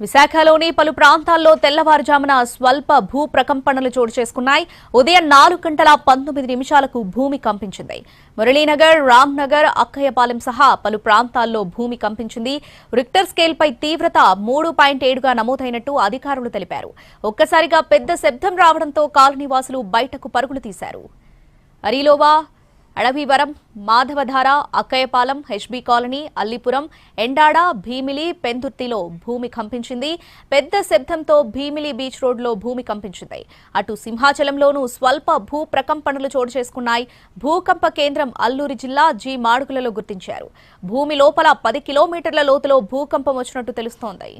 విశాఖలోని పలు ప్రాంతాల్లో తెల్లవారుజామున స్వల్ప భూ ప్రకంపనలు చోటు చేసుకున్నాయి. ఉదయం నాలుగు గంటల పంతొమ్మిది నిమిషాలకు భూమి కంపించింది. మురళీనగర్ రామ్నగర్ అక్కయ్యపాలెం సహా పలు ప్రాంతాల్లో భూమి కంపించింది. రిక్టర్ స్కేల్పై తీవ్రత మూడు పాయింట్ ఏడుగా నమోదైనట్టు అధికారులు తెలిపారు. ఒక్కసారిగా పెద్ద శబ్దం రావడంతో కాలనీవాసులు బయటకు పరుగులు తీశారు. అరీలోవా అడవివరం మాధవధార అక్కయ్యపాలెం హెచ్బీ కాలనీ అల్లిపురం ఎండాడ భీమిలి పెందుర్తిలో భూమి కంపించింది. పెద్ద శబ్దంతో భీమిలి బీచ్ రోడ్లో భూమి కంపించింది. అటు సింహాచలంలోనూ స్వల్ప భూ ప్రకంపనలు చోటు చేసుకున్నాయి. భూకంప కేంద్రం అల్లూరి జిల్లా జీ మాడుగులలో గుర్తించారు. భూమి లోపల పది కిలోమీటర్ల లోతులో భూకంపం వచ్చినట్టు తెలుస్తోంది.